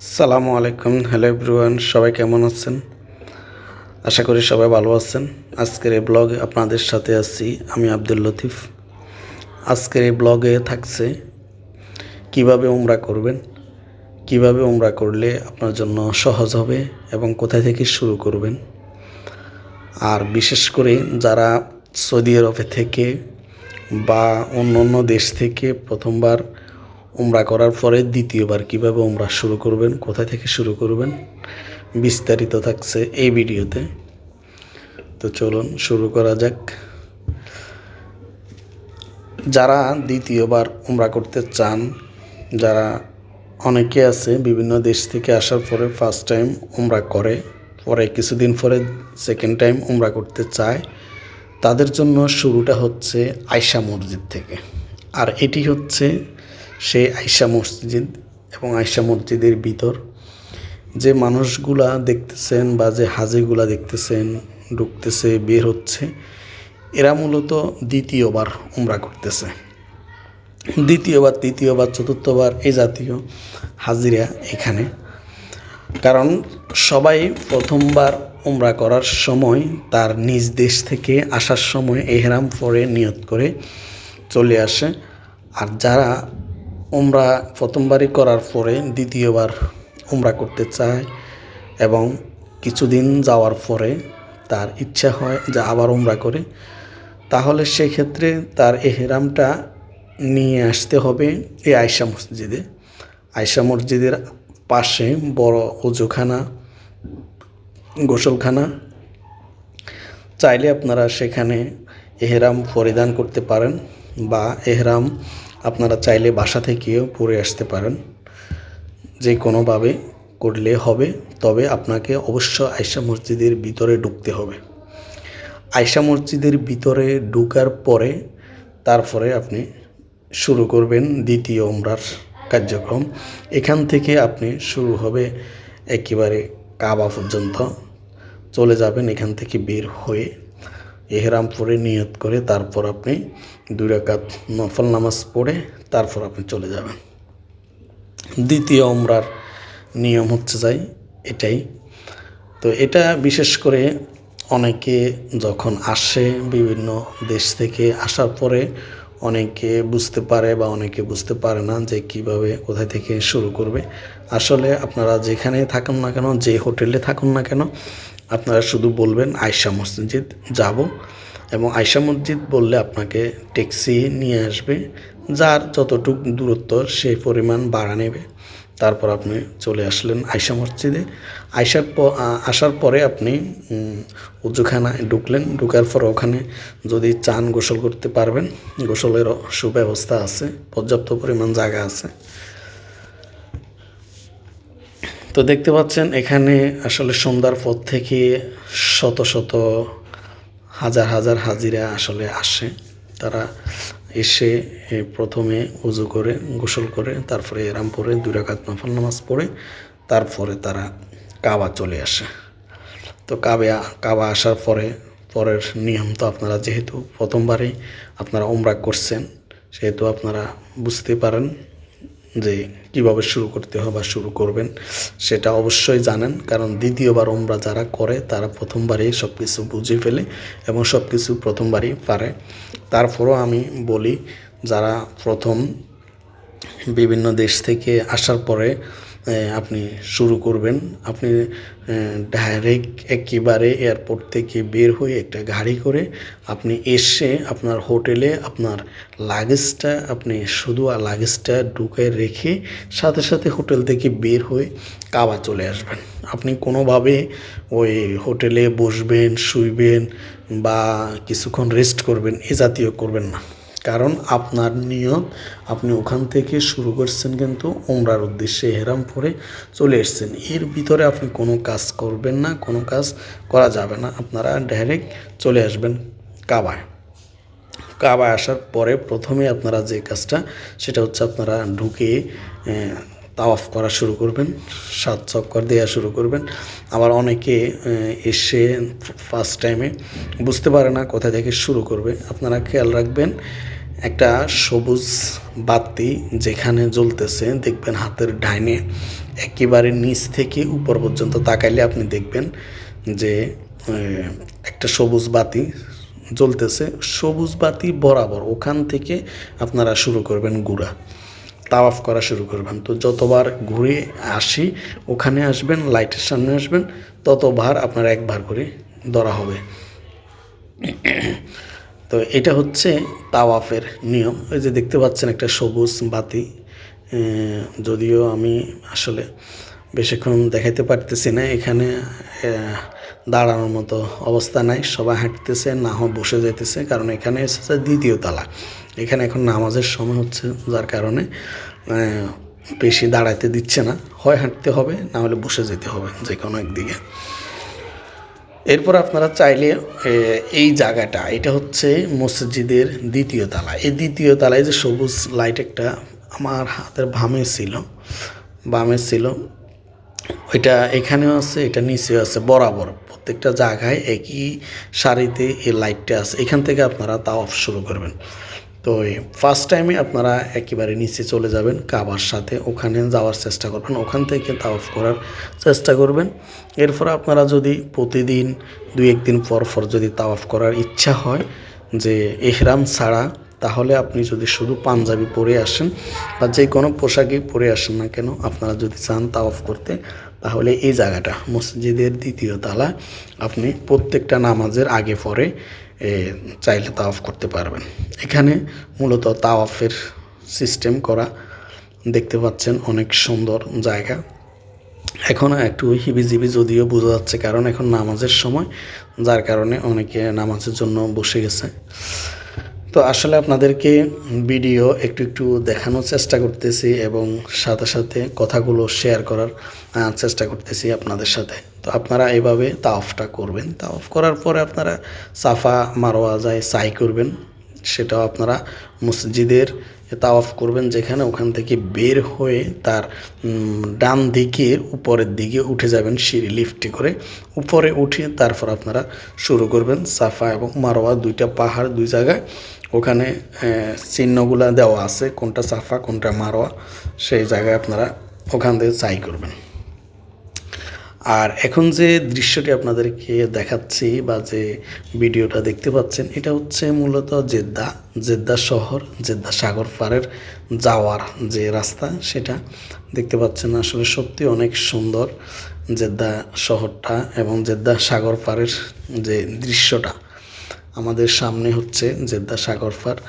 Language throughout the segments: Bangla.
সালামু আলাইকুম, হ্যালো এভরিওয়ান, সবাই কেমন আছেন? আশা করি সবাই ভালো আছেন। আজকের এই ব্লগে আপনাদের সাথে আছি আমি আব্দুল লতিফ। আজকের এই ব্লগে থাকছে, কীভাবে উমরা করবেন, কীভাবে উমরা করলে আপনার জন্য সহজ হবে এবং কোথায় থেকে শুরু করবেন। আর বিশেষ করে যারা সৌদি আরবে থেকে বা অন্য অন্য দেশ থেকে প্রথমবার উমরা করার পরে দ্বিতীয়বার কীভাবে উমরা শুরু করবেন, কোথা থেকে শুরু করবেন, বিস্তারিত থাকছে এই ভিডিওতে। তো চলুন শুরু করা যাক। যারা দ্বিতীয়বার উমরা করতে চান, যারা অনেকে আছে বিভিন্ন দেশ থেকে আসার পরে ফার্স্ট টাইম উমরা করে, পরে কিছুদিন পরে সেকেন্ড টাইম উমরা করতে চায়, তাদের জন্য শুরুটা হচ্ছে আয়সা মসজিদ থেকে। আর এটি হচ্ছে সেই আয়সা মসজিদ এবং আয়সা মসজিদের ভিতর যে মানুষগুলা দেখতেছেন বা যে হাজিগুলা দেখতেছেন, ঢুকতেছে, বের হচ্ছে, এরা মূলত দ্বিতীয়বার উমরা করতেছে। দ্বিতীয়বার, তৃতীয়বার, চতুর্থবার এই জাতীয় হাজিরা এখানে। কারণ সবাই প্রথমবার উমরা করার সময় তার নিজ দেশ থেকে আসার সময় এহরাম পরে নিয়ত করে চলে আসে। আর যারা উমরা প্রথমবারই করার পরে দ্বিতীয়বার উমরা করতে চায় এবং কিছুদিন যাওয়ার পরে তার ইচ্ছা হয় যে আবার উমরা করে। তাহলে সেক্ষেত্রে তার এহরামটা নিয়ে আসতে হবে এই আয়সা মসজিদে। আয়সা মসজিদের পাশে বড় উজুখানা গোসলখানা। চাইলে আপনারা সেখানে এহরাম পরিধান করতে পারেন বা এহরাম আপনারা চাইলে বাসা থেকেও পরে আসতে পারেন। যে কোনোভাবে করলে হবে, তবে আপনাকে অবশ্য আয়সা মসজিদের ভিতরে ঢুকতে হবে। আয়সা মসজিদের ভিতরে ঢুকার পরে তারপরে আপনি শুরু করবেন দ্বিতীয় উমরার কার্যক্রম। এখান থেকে আপনি শুরু হবে একেবারে কাবা পর্যন্ত। চলে যাবেন এখান থেকে বের হয়ে এহরাম পরে নিয়ত করে তারপর আপনি দুই রাকাত নফল নামাজ পড়ে তারপর আপনি চলে যাবেন। দ্বিতীয় উমরার নিয়ম হচ্ছে যাই, এটাই। তো এটা বিশেষ করে অনেকে যখন আসে বিভিন্ন দেশ থেকে আসার পরে অনেকে বুঝতে পারে বা অনেকে বুঝতে পারে না যে কীভাবে কোথায় থেকে শুরু করবে। আসলে আপনারা যেখানে থাকুন না কেন, যে হোটেলে থাকুন না কেন আপনারা শুধু বলবেন আয়সা মসজিদ যাব এবং আয়সা মসজিদ বললে আপনাকে ট্যাক্সি নিয়ে আসবে, যার যতটুক দূরত্ব সেই পরিমাণ ভাড়া নেবে। তারপর আপনি চলে আসলেন আয়সা মসজিদে। আয়সার আসার পরে আপনি উজুখানায় ঢুকলেন। ঢুকার পর ওখানে যদি চান গোসল করতে পারবেন। গোসলেরও সুব্যবস্থা আছে, পর্যাপ্ত পরিমাণ জায়গা আছে। তো দেখতে পাচ্ছেন এখানে আসলে সন্ধ্যার পর থেকে শত শত হাজার হাজার হাজিরা আসলে আসে। তারা এসে প্রথমে উজু করে, গোসল করে, তারপরে এরাম পরে দুই রাকাত নফল নামাজ পড়ে, তারপরে তারা কাবা চলে আসে। তো কাবে, কাবা আসার পরে, পরের নিয়ম তো আপনারা যেহেতু প্রথমবারেই আপনারা উমরা করছেন, সেহেতু আপনারা বুঝতে পারেন যে কীভাবে শুরু করতে হবে বা শুরু করবেন, সেটা অবশ্যই জানেন। কারণ দ্বিতীয়বার ওমরা যারা করে, তারা প্রথমবারেই সব কিছু বুঝে ফেলে এবং সব কিছু প্রথমবারই পারে। তারপরও আমি বলি, যারা প্রথম বিভিন্ন দেশ থেকে আসার পরে আপনি শুরু করবেন। আপনি ডাইরেক্ট একেবারে এয়ারপোর্ট থেকে বের হয়ে একটা গাড়ি করে আপনি এসে আপনার হোটেলে আপনার লাগেজটা আপনি শুধু আর লাগেজটা ঢুকে রেখে সাথে সাথে হোটেল থেকে বের হয়ে কাবা চলে আসবেন। আপনি কোনোভাবে ওই হোটেলে বসবেন, শুইবেন বা কিছুক্ষণ রেস্ট করবেন এ জাতীয় করবেন না। কারণ আপনার নিয়ত, আপনি ওখান থেকে শুরু করছেন কিন্তু উমরার উদ্দেশ্যে হেরাম পরে চলে এসছেন। এর ভিতরে আপনি কোনো কাজ করবেন না, কোনো কাজ করা যাবে না। আপনারা ডাইরেক্ট চলে আসবেন কাবায়। কাবায় আসার পরে প্রথমে আপনারা যে কাজটা, সেটা হচ্ছে আপনারা ঢুকে তাওয়াফ করা শুরু করবেন, সাত চক্কর দেওয়া শুরু করবেন। আবার অনেকে এসে ফার্স্ট টাইমে বুঝতে পারে না কোথা থেকে শুরু করবে। আপনারা খেয়াল রাখবেন একটা সবুজ বাতি যেখানে জ্বলতেছে, দেখবেন হাতের ডাইনে একেবারে নিচ থেকে উপর পর্যন্ত তাকাইলে আপনি দেখবেন যে একটা সবুজ বাতি জ্বলতেছে। সবুজ বাতি বরাবর ওখান থেকে আপনারা শুরু করবেন গুড়া, তাওয়াফ করা শুরু করবেন। তো যতবার ঘুরে আসি, ওখানে আসবেন, লাইটের সামনে আসবেন, ততবার আপনার একবার করে ধরা হবে। তো এটা হচ্ছে তাওয়াফের নিয়ম। ওই যে দেখতে পাচ্ছেন একটা সবুজ বাতি। যদিও আমি আসলে বেশিক্ষণ দেখাইতে পারতেছি না, এখানে দাঁড়ানোর মতো অবস্থা নাই। সবাই হাঁটতেছে, না হয় বসে যাইতেছে, কারণ এখানে এসেছে দ্বিতীয় তালা। এখানে এখন নামাজের সময় হচ্ছে, যার কারণে বেশি দাঁড়াইতে দিচ্ছে না। হয় হাঁটতে হবে, না হলে বসে যেতে হবে, যে কোনো একদিকে। এরপর আপনারা চাইলে এই জায়গাটা, এটা হচ্ছে মসজিদের দ্বিতীয় তালা। এই দ্বিতীয় তালায় যে সবুজ লাইট একটা আমার হাতের ভামে ছিল, বামে ছিল, ওইটা এখানেও আছে, এটা নিচেও আছে, বরাবর। প্রত্যেকটা জায়গায় একই সারিতে এই লাইটটা আছে। এখান থেকে আপনারা তাও শুরু করবেন। তো ফার্স্ট টাইমে আপনারা একেবারে নিচে চলে যাবেন, কাবার সাথে ওখানে যাওয়ার চেষ্টা করবেন, ওখান থেকে তাওয়াফ করার চেষ্টা করবেন। এরপর আপনারা যদি প্রতিদিন দুই একদিন পর পর যদি তাওয়াফ করার ইচ্ছা হয়, যে এহরাম ছাড়া, তাহলে আপনি যদি শুধু পাঞ্জাবি পরে আসেন বা যে কোনো পোশাকই পরে আসেন না কেন, আপনারা যদি চান তাওয়াফ করতে তাহলে এই জায়গাটা, মসজিদের দ্বিতীয় তালা, আপনি প্রত্যেকটা নামাজের আগে পরে চাইলে তাওয়াফ করতে পারবেন। এখানে মূলত তাওয়াফের সিস্টেম করা দেখতে পাচ্ছেন অনেক সুন্দর জায়গা। এখন একটু হিবিজিবি যদিও বোঝা যাচ্ছে, কারণ এখন নামাজের সময়, যার কারণে অনেকে নামাজের জন্য বসে গেছে। তো আসলে আপনাদেরকে ভিডিও একটু একটু দেখানোর চেষ্টা করতেছি এবং সাথে সাথে কথাগুলো শেয়ার করার চেষ্টা করতেছি আপনাদের সাথে। তো আপনারা এভাবে তাওফটা করবেন। তাওফ করার পরে আপনারা সাফা মারোয়া যায় সাই করবেন, সেটাও আপনারা মসজিদের তাওয়াফ করবেন, যেখানে ওখান থেকে বের হয়ে তার ডান দিকে, উপরের দিকে উঠে যাবেন সিঁড়ি লিফটে করে। উপরে উঠে তারপর আপনারা শুরু করবেন সাফা এবং মারোয়া, দুইটা পাহাড় দুই জায়গায়। ওখানে চিহ্নগুলা দেওয়া আছে, কোনটা সাফা কোনটা মারোয়া, সেই জায়গায় আপনারা ওখান থেকে চাই করবেন। আর এখন যে দৃশ্যটি আপনাদেরকে দেখাচ্ছি বা যে ভিডিওটা দেখতে পাচ্ছেন, এটা হচ্ছে মূলত জেদ্দা জেদ্দা শহর, জেদ্দা সাগর পাড়ের যাওয়ার যে রাস্তা, সেটা দেখতে পাচ্ছেন আসলে সত্যি অনেক সুন্দর জেদ্দা শহরটা এবং জেদ্দা সাগর পাড়ের যে দৃশ্যটা। আমাদের সামনে হচ্ছে জেদ্দা সাগর পাড়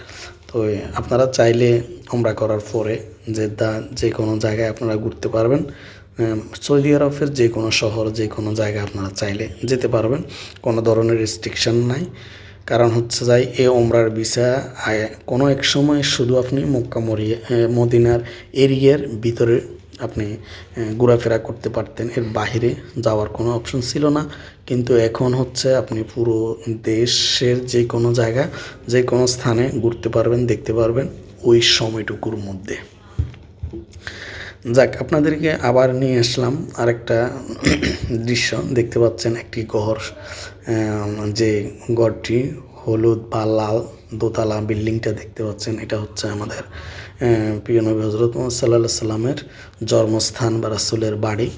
তো আপনারা চাইলে আমরা করার পরে জেদ্দা যে কোনো জায়গায় আপনারা ঘুরতে পারবেন। সৌদি আরবের যে কোনো শহর যে কোনো জায়গায় আপনারা চাইলে যেতে পারবেন। কোনো ধরনের রেস্ট্রিকশন নাই। কারণ হচ্ছে যাই, এ ওমরার ভিসা কোনো এক সময় শুধু আপনি মক্কা মরিয়ে মদিনার এরিয়ার ভিতরে আপনি ঘোরাফেরা করতে পারতেন। এর বাইরে যাওয়ার কোনো অপশন ছিল না। কিন্তু এখন হচ্ছে আপনি পুরো দেশের যে কোনো জায়গা যে কোনো স্থানে ঘুরতে পারবেন, দেখতে পারবেন ওই সময়টুকুর মধ্যে। যাক, আপনাদেরকে আবার নিয়ে আসলাম আরেকটা দৃশ্য। দেখতে পাচ্ছেন একটি ঘর যে ঘরটি হলুদ বা লাল দোতলা বিল্ডিংটা দেখতে পাচ্ছেন। এটা হচ্ছে আমাদের প্রিয় নবী হজরত সাল্লাহ সাল্লামের জন্মস্থান বা রাসুলের বাড়ি।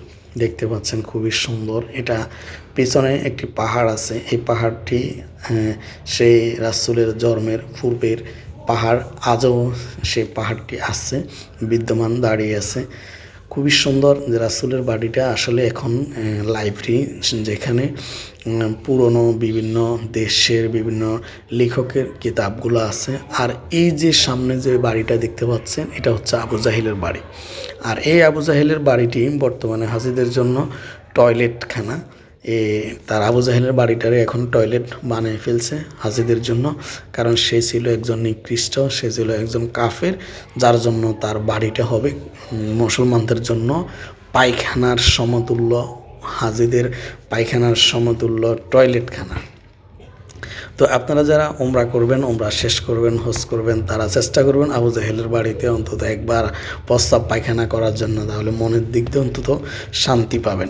দেখতে পাচ্ছেন খুবই সুন্দর। এটা পিছনে একটি পাহাড় আছে। এই পাহাড়টি সেই রাসুলের জন্মের পূর্বের পাহাড়। আজও সেই পাহাড়টি আছে, বিদ্যমান দাঁড়িয়ে আছে। খুবই সুন্দর রাসুলের বাড়িটা আসলে এখন লাইব্রেরি যেখানে পুরনো বিভিন্ন দেশের বিভিন্ন লেখকের কিতাবগুলো আছে। আর এই যে সামনে যে বাড়িটা দেখতে পাচ্ছেন, এটা হচ্ছে আবু জাহিলের বাড়ি। আর এই আবু জাহিলের বাড়িটি বর্তমানে হাজিদের জন্য টয়লেটখানা। এ, তার আবু জাহেলের বাড়িটারে এখন টয়লেট বানিয়ে ফেলছে হাজিদের জন্য। কারণ সে ছিল একজন নিকৃষ্ট, সে ছিল একজন কাফের, যার জন্য তার বাড়িটা হবে মুসলমানদের জন্য পায়খানার সমতুল্য, হাজিদের পায়খানার সমতুল্য টয়লেটখানা। তো আপনারা যারা ওমরা করবেন ওমরা শেষ করবেন হোস করবেন, তারা চেষ্টা করবেন আবু জাহেলের বাড়িতে অন্তত একবার প্রস্তাব পায়খানা করার জন্য। তাহলে মনের দিক দিয়ে অন্তত শান্তি পাবেন।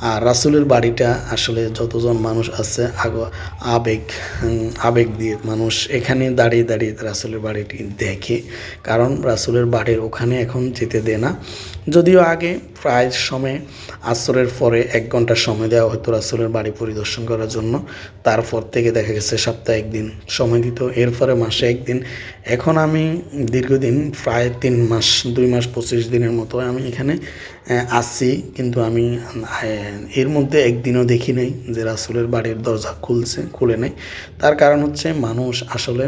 আর রাসুলের বাড়িটা আসলে যতজন মানুষ আছে, আগ, আবেগ আবেগ দিয়ে মানুষ এখানে দাঁড়িয়ে দাঁড়িয়ে রাসুলের বাড়িটি দেখে। কারণ রাসুলের বাড়ির ওখানে এখন যেতে দেয় না। যদিও আগে প্রায় সময় আসরের পরে এক ঘণ্টা সময় দেওয়া হতো রাসুলের বাড়ি পরিদর্শন করার জন্য। তারপর থেকে দেখা গেছে সপ্তাহে একদিন সময় দিত। এরপরে মাসে একদিন। এখন আমি দীর্ঘদিন প্রায় তিন মাস, দুই মাস, পঁচিশ দিনের মতো আমি এখানে আছি। কিন্তু আমি এর মধ্যে একদিনও দেখি নাই যে রাসুলের বাড়ির দরজা খুলছে, খুলে নেই। তার কারণ হচ্ছে মানুষ আসলে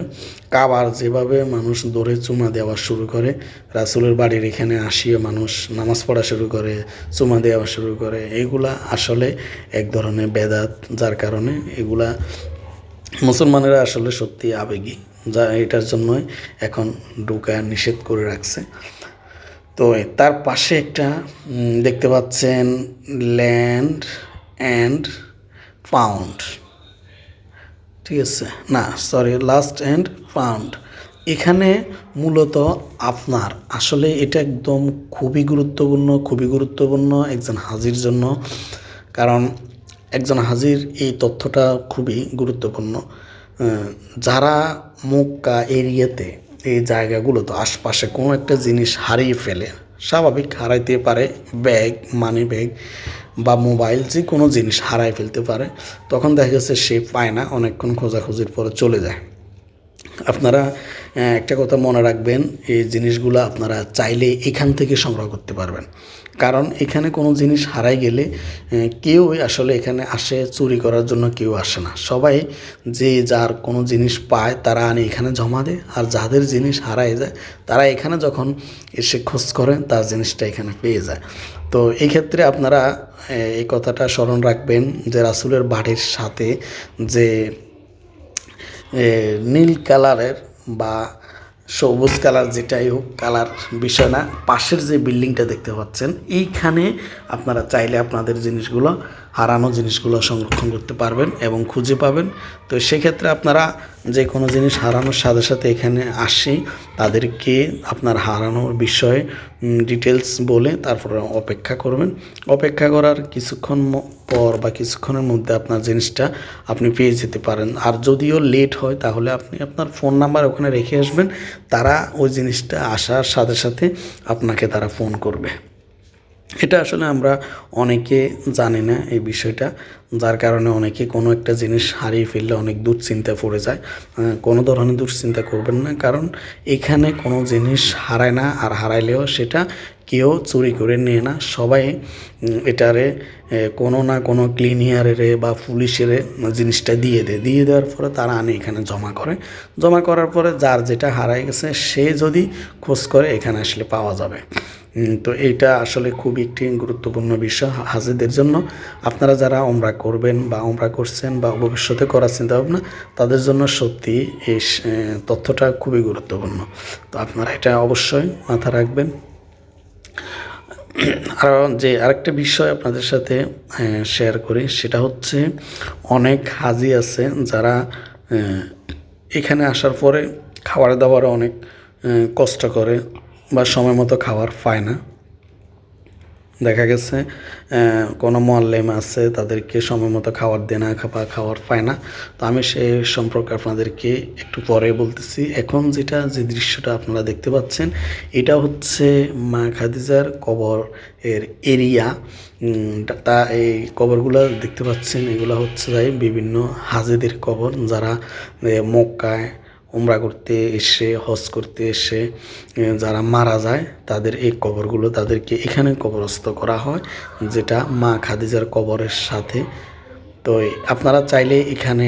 কাবার যেভাবে মানুষ দৌড়ে চুমা দেওয়া শুরু করে, রাসুলের বাড়ির এখানে আসিয়ে মানুষ নামাজ পড়া শুরু করে, চুমা দেওয়া শুরু করে, এগুলা আসলে এক ধরনের বেদাত, যার কারণে এগুলা মুসলমানেরা আসলে সত্যি আবেগী, যা এটার জন্যই এখন ঢুকা নিষেধ করে রাখছে। তো তার পাশে একটা দেখতে পাচ্ছেন ল্যান্ড অ্যান্ড ফাউন্ড ঠিক আছে? না সরি লাস্ট অ্যান্ড ফাউন্ড এখানে মূলত আপনার, আসলে এটা একদম খুবই গুরুত্বপূর্ণ খুবই গুরুত্বপূর্ণ একজন হাজির জন্য। কারণ একজন হাজির এই তথ্যটা খুবই গুরুত্বপূর্ণ। যারা মক্কা এরিয়াতে এই জায়গাগুলোতে আশপাশে কোনো একটা জিনিস হারিয়ে ফেলে স্বাভাবিক হারাইতে পারে, ব্যাগ মানি ব্যাগ বা মোবাইল যে কোনো জিনিস হারাই ফেলতে পারে, তখন দেখা যাচ্ছে সে পায় না, অনেকক্ষণ খোঁজাখুঁজির পরে চলে যায়। আপনারা একটা কথা মনে রাখবেন, এই জিনিসগুলো আপনারা চাইলে এখান থেকে সংগ্রহ করতে পারবেন। কারণ এখানে কোনো জিনিস হারাই গেলে কেউই আসলে এখানে আসে, চুরি করার জন্য কেউ আসে না। সবাই যে যার কোনো জিনিস পায়, তারা আনে, এখানে জমা দেয়। আর যাদের জিনিস হারাই যায়, তারা এখানে যখন এসে খোঁজ করে তার জিনিসটা এখানে পেয়ে যায়। তো এই ক্ষেত্রে আপনারা এই কথাটা স্মরণ রাখবেন যে রাসুলের বাড়ির সাথে যে নীল কালারের বা সবুজ কালার যেটাই হোক, কালার বিষয় না, পাশের যে বিল্ডিংটা দেখতে পাচ্ছেন, এইখানে আপনারা চাইলে আপনাদের জিনিসগুলো হারানো জিনিসগুলো সংরক্ষণ করতে পারবেন এবং খুঁজে পাবেন। তো সেক্ষেত্রে আপনারা যে কোনো জিনিস হারানোর সাথে সাথে এখানে আসি, তাদেরকে আপনার হারানোর বিষয়ে ডিটেলস বলে তারপরে অপেক্ষা করবেন। অপেক্ষা করার কিছুক্ষণ পর বা কিছুক্ষণের মধ্যে আপনার জিনিসটা আপনি পেয়ে যেতে পারেন। আর যদিও লেট হয়, তাহলে আপনি আপনার ফোন নাম্বার ওখানে রেখে আসবেন। তারা ওই জিনিসটা আসার সাথে সাথে আপনাকে তারা ফোন করবে। এটা আসলে আমরা অনেকে জানি না এই বিষয়টা। যার কারণে অনেকে কোনো একটা জিনিস হারিয়ে ফেললে অনেক দুশ্চিন্তা পড়ে যায়। কোনো ধরনের দুশ্চিন্তা করবেন না। কারণ এখানে কোনো জিনিস হারায় না, আর হারাইলেও সেটা কেউ চুরি করে নিয়ে না। সবাই এটারে কোনো না কোনো ক্লিনিয়ারে বা পুলিশের জিনিসটা দিয়ে দেয়। দিয়ে দেওয়ার পরে তারা আনে এখানে জমা করে। জমা করার পরে যার যেটা হারাই গেছে, সে যদি খোঁজ করে, এখানে আসলে পাওয়া যাবে। তো এইটা আসলে খুব একটি গুরুত্বপূর্ণ বিষয় হাজিদের জন্য। আপনারা যারা ওমরা করবেন বা ওমরা করছেন বা ভবিষ্যতে করার চিন্তা ভাবনা তাদের জন্য সত্যি এই তথ্যটা খুবই গুরুত্বপূর্ণ। তো আপনারা এটা অবশ্যই মাথা রাখবেন। আর যে আরেকটা বিষয় আপনাদের সাথে শেয়ার করি, সেটা হচ্ছে অনেক হাজি আছে যারা এখানে আসার পরে খাবার দাবারে অনেক কষ্ট করে। বা সময় মতো খাবার পায় না। দেখা গেছে কোনো মোয়াল্লেম আছে, তাদেরকে সময় মতো খাবার দেয় না খাবার খাবার পায় না। তো আমি সে সম্পর্কে আপনাদেরকে একটু পরে বলতেছি। এখন যেটা, যে দৃশ্যটা আপনারা দেখতে পাচ্ছেন, এটা হচ্ছে মা খাদিজার কবর এর এরিয়া। তা এই কবরগুলো দেখতে পাচ্ছেন, এগুলো হচ্ছে যাই বিভিন্ন হাজেদের কবর, যারা মক্কায় উমরা করতে এসে, হজ করতে এসে যারা মারা যায়, তাদের এই কবরগুলো তাদেরকে এখানে কবরস্থ করা হয়, যেটা মা খাদিজার কবরের সাথে। তো আপনারা চাইলে এখানে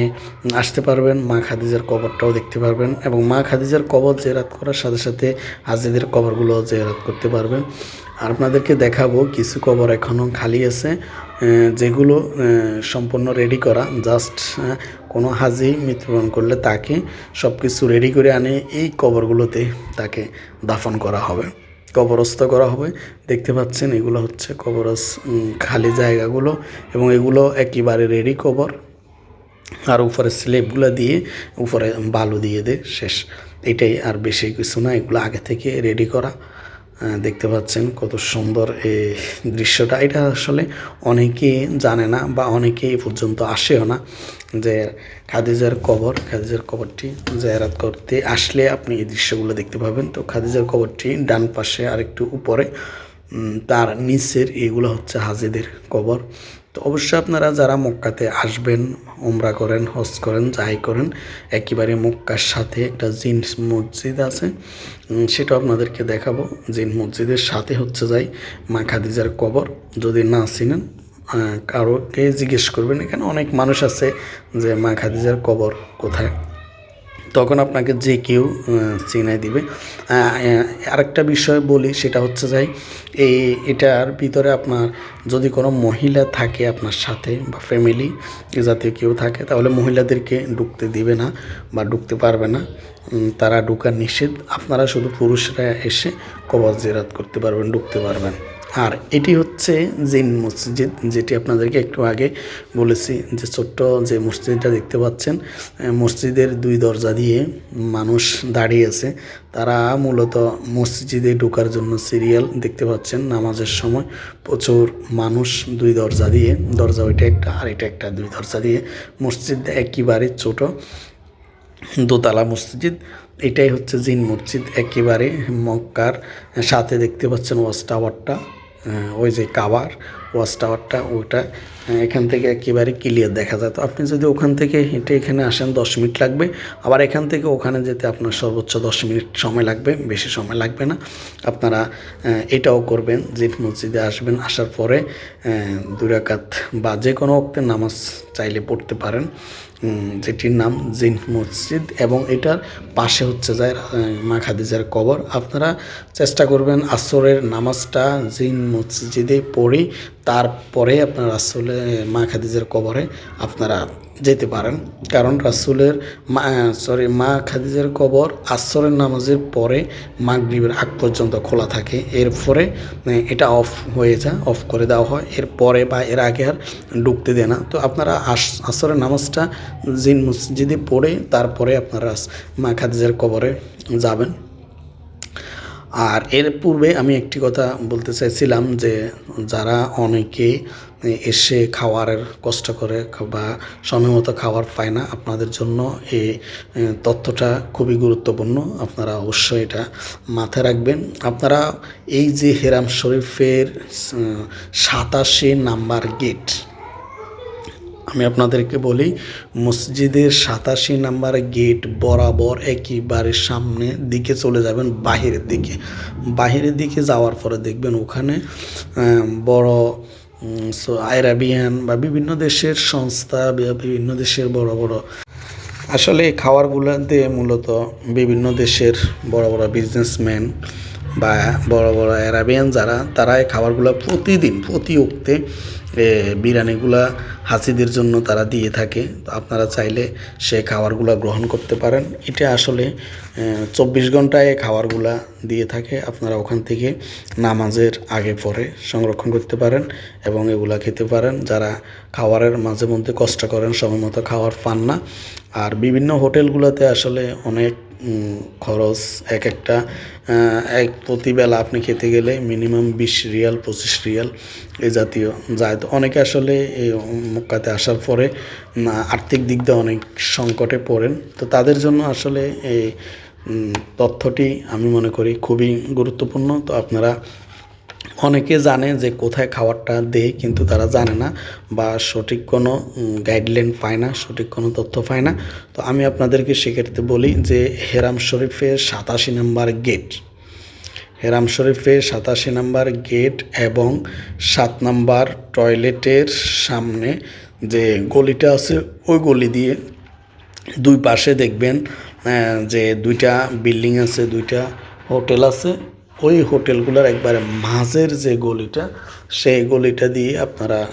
আসতে পারবেন, মা খাদিজার কবরটাও দেখতে পারবেন এবং মা খাদিজার কবর জেরাত করার সাথে সাথে হাজিদের কবরগুলো জেরাত করতে পারবেন। আর আপনাদেরকে দেখাবো, কিছু কবর এখনও খালি আছে। যেগুলো সম্পূর্ণ রেডি করা জাস্ট কোনো হাজি মৃত্যুবরণ করলে তাকে সব কিছু রেডি করে আনে, এই কবরগুলোতে তাকে দাফন করা হবে, কবরস্থ করা হবে। দেখতে পাচ্ছেন, এগুলো হচ্ছে কবরস খালি জায়গাগুলো এবং এগুলো একেবারে রেডি কবর। আর উপরে স্লেপগুলো দিয়ে, উপরে বালু দিয়ে দে, শেষ। এটাই আর বেশি কিছু না, এগুলো আগে থেকে রেডি করা। দেখতে পাচ্ছেন কত সুন্দর এই দৃশ্যটা। এটা আসলে অনেকে জানে না বা অনেকে পর্যন্ত আসেও না যে খাদিজার কবর, খাদিজার কবরটি জায়রাত করতে আসলে আপনি এই দৃশ্যগুলো দেখতে পাবেন। তো খাদিজার কবরটি ডান পাশে আরেকটু উপরে তার নিচের এগুলো হচ্ছে হাজিদের কবর। তো অবশ্যই আপনারা যারা মক্কাতে আসবেন, উমরা করেন, হজ করেন, যাই করেন, একেবারে মক্কার সাথে একটা জিন মসজিদ আছে। সেটা আপনাদেরকে দেখাবো। জিন মসজিদের সাথে হচ্ছে যাই মা খাদিজার কবর। যদি না চিনেন কারোকে জিজ্ঞেস করবেন। এখানে অনেক মানুষ আছে যে মা খাদিজার কবর কোথায়? তখন আপনাকে যে কেউ চিনাই দিবে। আরেকটা বিষয় বলি, সেটা হচ্ছে যাই এই, এটার ভিতরে আপনার যদি কোনো মহিলা থাকে আপনার সাথে বা ফ্যামিলি জাতীয় কেউ থাকে, তাহলে মহিলাদেরকে ঢুকতে দিবে না বা ঢুকতে পারবে না। তারা ঢুকার নিষেধ। আপনারা শুধু পুরুষরা এসে কবর জেরাত করতে পারবেন, ঢুকতে পারবেন। আর এটি হচ্ছে জিন মসজিদ, যেটি আপনাদেরকে একটু আগে বলেছি যে ছোট্ট যে মসজিদটা দেখতে পাচ্ছেন মসজিদের দুই দরজা দিয়ে মানুষ দাঁড়িয়ে আছে। তারা মূলত মসজিদে ঢোকার জন্য সিরিয়াল দেখতে পাচ্ছেন। নামাজের সময় প্রচুর মানুষ দুই দরজা দিয়ে, দরজা ওইটা একটা, আর এটা একটা দুই দরজা দিয়ে মসজিদ একেবারে ছোট, দোতলা মসজিদ। এটাই হচ্ছে জিন মসজিদ, একেবারে মক্কার সাথে দেখতে পাচ্ছেন ওয়াচ টাওয়ারটা। ওই যে কাবার ওয়াচ টাওয়ারটা ওইটা এখান থেকে একেবারে ক্লিয়ার দেখা যায়। তো আপনি যদি ওখান থেকে হেঁটে এখানে আসেন, দশ মিনিট লাগবে। আবার এখান থেকে ওখানে যেতে আপনার সর্বোচ্চ দশ মিনিট সময় লাগবে, বেশি সময় লাগবে না। আপনারা এটাও করবেন জিন মসজিদে আসবেন, আসার পরে দুরাকাত বা যে কোনো অক্তের নামাজ চাইলে পড়তে পারেন যেটির নাম জিন মসজিদ এবং এটার পাশে হচ্ছে যায় মা খাদিজার কবর। আপনারা চেষ্টা করবেন আসরের নামাজটা জিন মসজিদে পড়ে তারপরে আপনার আসলে মা খাদিজার কবরে আপনারা যেতে পারেন। কারণ রাসুলের মা সরি মা খাদিজার কবর আসরের নামাজের পরে মাগরিবের আগ পর্যন্ত খোলা থাকে। এরপরে এটা অফ হয়ে যায়, অফ করে দেওয়া হয়। এর পরে বা এর আগে আর ঢুকতে দেয় না। তো আপনারা আস, আসরের নামাজটা জিন মসজিদে পড়ে তারপরে আপনারা মা খাদিজার কবরে যাবেন। আর এর পূর্বে আমি একটি কথা বলতে চাইছিলাম যে যারা অনেকে এসে খাওয়ারের কষ্ট করে বা সময় মতো খাবার পায় না, আপনাদের জন্য এই তথ্যটা খুবই গুরুত্বপূর্ণ। আপনারা অবশ্যই এটা মাথায় রাখবেন। আপনারা এই যে হেরাম শরীফের সাতাশি নাম্বার গেট আমি আপনাদেরকে বলি, মসজিদের সাতাশি নাম্বার গেট বরাবর একেবারে সামনে দিকে চলে যাবেন বাহিরের দিকে। বাহিরের দিকে যাওয়ার পরে দেখবেন ওখানে বড় সো, আইরাবিয়ান বা বিভিন্ন দেশের সংস্থা বিভিন্ন দেশের বড় বড়, আসলে এই খাবারগুলোতে মূলত বিভিন্ন দেশের বড় বড় বিজনেসম্যান বা বড় বড় অ্যারাবিয়ান যারা, তারা এই খাবারগুলো প্রতিদিন, প্রতি উক্তে বিরিয়ানিগুলা হাসিদের জন্য তারা দিয়ে থাকে। তো আপনারা চাইলে সে খাবারগুলো গ্রহণ করতে পারেন। এটা আসলে চব্বিশ ঘন্টায় খাবারগুলা দিয়ে থাকে। আপনারা ওখান থেকে নামাজের আগে পরে সংরক্ষণ করতে পারেন এবং এগুলা খেতে পারেন। যারা খাবারের মাঝে মধ্যে কষ্ট করেন সময় মতো খাবার পান না। আর বিভিন্ন হোটেলগুলোতে আসলে অনেক খরচ এক একটা এক প্রতিবেলা আপনি খেতে গেলে মিনিমাম বিশ রিয়াল, পঁচিশ রিয়াল এ জাতীয় যায়। তো অনেকে আসলে এই মক্কাতে আসার পরে আর্থিক দিক দিয়ে অনেক সংকটে পড়েন। তো তাদের জন্য আসলে এই তথ্যটি আমি মনে করি খুবই গুরুত্বপূর্ণ। তো আপনারা অনেকে জানে যে কোথায় খাবারটা দেয়, কিন্তু তারা জানে না বা সঠিক কোনো গাইডলাইন পায় না, সঠিক কোনো তথ্য পায় না। তো আমি আপনাদেরকে সেক্ষেত্রে বলি যে হেরাম শরীফের সাতাশি নাম্বার গেট হেরাম শরীফের সাতাশি নাম্বার গেট এবং সাত নাম্বার টয়লেটের সামনে যে গলিটা আছে, ওই গলি দিয়ে দুই পাশে দেখবেন যে দুইটা বিল্ডিং আছে, দুইটা হোটেল আছে ওই হোটেলগুলোর একবারে মাঝের যে গলিটা সেই গলিটা দিয়ে আপনারা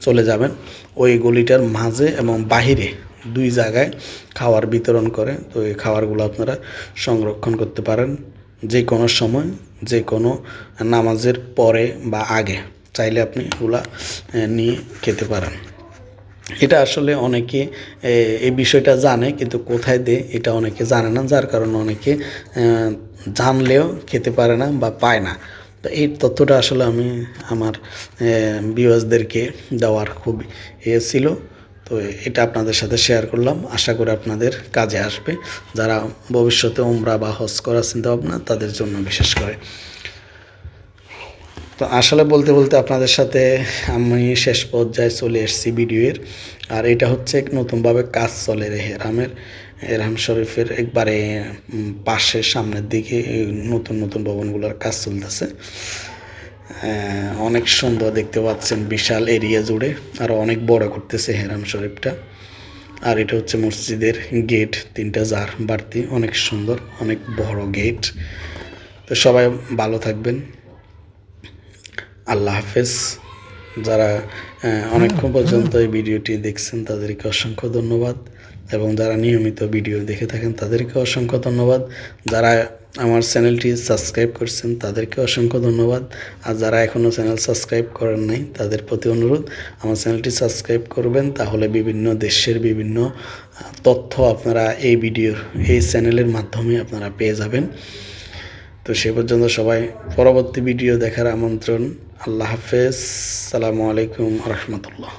চলে যাবেন। ওই গলিটার মাঝে এবং বাহিরে দুই জায়গায় খাওয়ার বিতরণ করে তো এই খাবারগুলো আপনারা সংরক্ষণ করতে পারেন যে কোনো সময় যে কোনো নামাজের পরে বা আগে। চাইলে আপনি আহ, নিয়ে খেতে পারেন। এটা আসলে অনেকে এই বিষয়টা জানে কিন্তু কোথায় দে এটা অনেকে জানে না। যার কারণে অনেকে জানলেও খেতে পারে না বা পায় না। তো এই তথ্যটা আসলে আমি আমার বিওয়াসদেরকে দেওয়ার খুব ইয়ে ছিল। তো এটা আপনাদের সাথে শেয়ার করলাম। আশা করি আপনাদের কাজে আসবে। যারা ভবিষ্যতে উমরা বা হজ করার চিন্তা ভাবনা তাদের জন্য বিশেষ করে। তো আসলে বলতে বলতে আপনাদের সাথে আমি শেষ পর্যায়ে চলে এসেছি ভিডিওর। আর এটা হচ্ছে এক নতুনভাবে কাজ চলে রে হেরামের এরহাম শরীফের একবারে পাশে সামনের দিকে নতুন নতুন ভবনগুলোর কাজ চলতেছে। অনেক সুন্দর দেখতে পাচ্ছেন, বিশাল এরিয়া জুড়ে। আর অনেক বড় করতেছে হেরাম শরীফটা। আর এটা হচ্ছে মসজিদের গেট, তিনটা জার বাড়তি। অনেক সুন্দর, অনেক বড় গেট। তো সবাই ভালো থাকবেন। আল্লাহ হাফেজ। যারা অনেকক্ষণ পর্যন্ত এই ভিডিওটি দেখছেন, তাদেরকে অসংখ্য ধন্যবাদ। এবং যারা নিয়মিত ভিডিও দেখে থাকেন, তাদেরকে অসংখ্য ধন্যবাদ। যারা আমার চ্যানেলটি সাবস্ক্রাইব করছেন, তাদেরকে অসংখ্য ধন্যবাদ। আর যারা এখনও চ্যানেল সাবস্ক্রাইব করেন নাই, তাদের প্রতি অনুরোধ, আমার চ্যানেলটি সাবস্ক্রাইব করবেন, তাহলে বিভিন্ন দেশের বিভিন্ন তথ্য আপনারা এই ভিডিওর এই চ্যানেলের মাধ্যমে আপনারা পেয়ে যাবেন। তো সে পর্যন্ত সবাই পরবর্তী ভিডিও দেখার আমন্ত্রণ। আল্লাহ হাফেজ সালামু আলাইকুম রহমতুল্লাহ